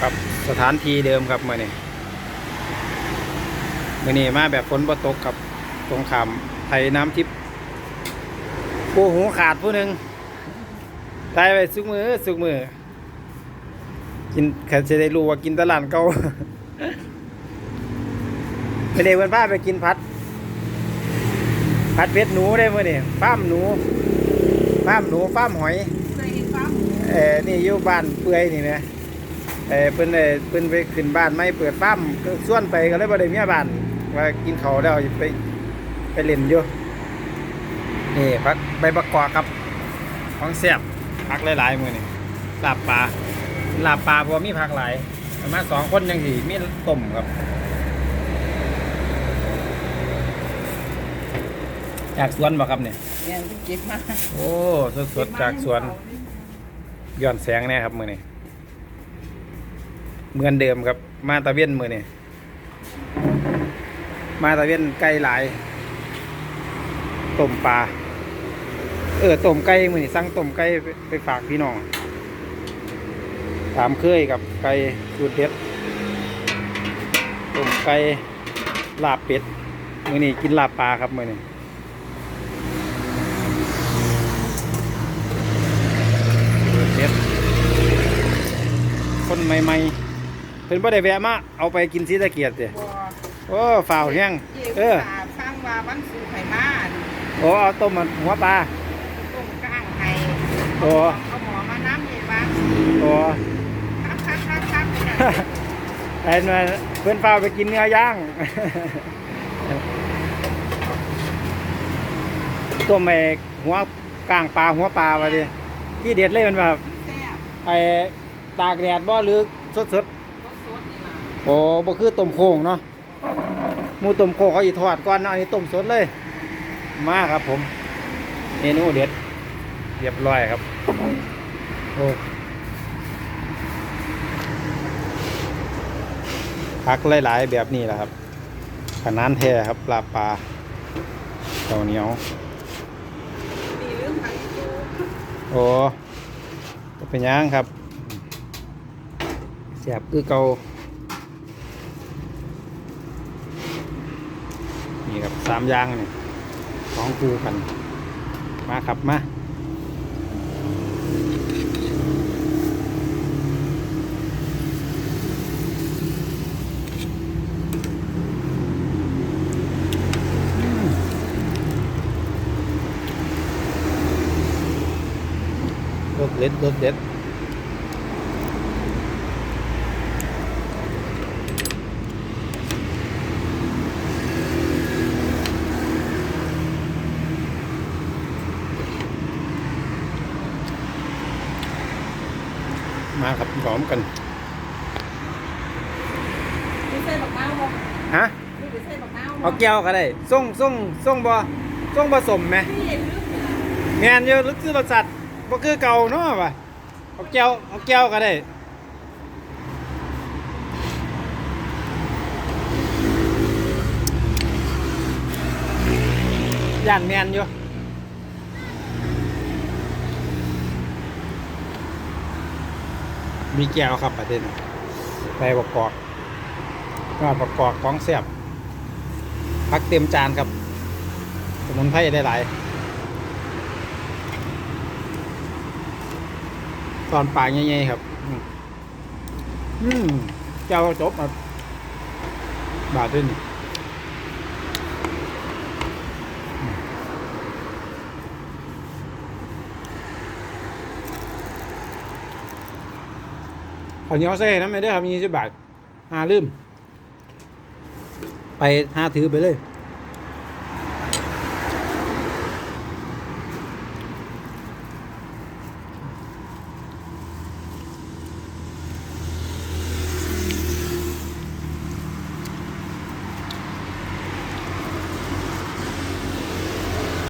ครับสถานที่เดิมครับมื่อนี้มื่อนี้มาแบบฝนบ่ตกครับตรงขามไทยน้ำทิพย์ผู้หูขาดผู้หนึ่งตายไปสุกมือสุกมือกินเขาจะได้รู้ว่ากินตลาดเก่าไม่ได้เพื่อนป้าไปกินพัด พัดเพชรหนูได้มื่อนี่ฟ้าร์มหนูฟ้าร์มหนูฟ้าร์มหอยเคยเห็นฟ้าหมูเออนี่อยู่บ้านเปื่อยนี่นะ เออเพิ่นเออเพิ่นไปขึ้นบ้านไม่เปิดฟ้าร์มก็ส่วนไปก็เลยบ่ได้เมียบ้านว่ากินข้าวแล้วไปไปเล่นอยู่นี่พักใบประกอบครับของแซ่บพักหลายๆมื้อนี่ลาบปลาลาบปลาบ่มีผักหลายประมาณสองคนยังสิมีต้มครับจากสวนบ่ครับเนี่ยเนี่ยที่เก็บมาโอ้สดๆจากสวนย้อนแสงแน่ครับมือนี่ เหมือนเดิมครับ มาตะเวียนมือนี่มาตะเวียนไก่หลายต้มปลาเออต้มไก่มือนี่สั่งต้มไก่ไปฝากพี่น้องตามเคยกับไก่สูตรเด็ดต้มไก่ลาบเป็ดมือนี่กินลาบปลาครับมือนี่เด็ดคนใหม่ๆ เพิ่นบ่ได้แวะมาเอาไปกินซีตะเกียบเด้บัวโอ้ฝ่าวแห้งเกี่ยวเออตาสร้างว่าวันสู่ไข่มาโอ้เอาต้มมันหัวปลา ต้มก้างไข่โอ้ เอาหมอมาน้ำเลยบ้างโอ้ครับครับครับครับไอ้นั่นเพิ่นฝ่าวไปกินเนื้อย่าง ต้มไอ้หัวกลางปลาหัวปลาว่าดิที่เด็ดเลยมันแบบแซ่บไอ้ตากแดดบ่หรือสดๆรสสดนี่มา โอ้บ่คือต้มโค้งเนาะมูต้มโค้งเขาอีทอดก่อนเนาะอันนี้ต้มสดเลย มาครับผมเมนูเด็ดเรียบร้อยครับโอ้พักหลายๆแบบนี้แหละครับขนานแท้ครับปลาปลาเต่าเหนียวมีเรื่องโอ้เป็นยังครับเสียบคือเกา นี่ครับสามยางนี่สองคูกัน มาครับมาลดเด็ดลดเด็ด มาครับพร้อมกันมีเส้นบักนาวบ่ฮะมีเส้นบักนาวบ่เอาแก้วก็ได้ส่งส่งส่งบ่ส่งผสมไหมพี่เห็นเรื่องแงนเยอะลึกซื้อรสสัตว์บ่คือเก่าเนาะว่ะเอาแก้วเอาแก้วก็ได้ย่านแมนอยู่ มีแก้วครับประเด็นไปประกอบก็ประกอบของเสียบพักเต็มจานครับ สมุนไพรได้หลายตอนปลาใหญ่ๆครับ อืมเจ้าจบมาบาทด้วยนี่ ขอเหนียวเส้นะไม่ได้ครับยี่สิบบาทหาลืม ไปหาถือไปเลย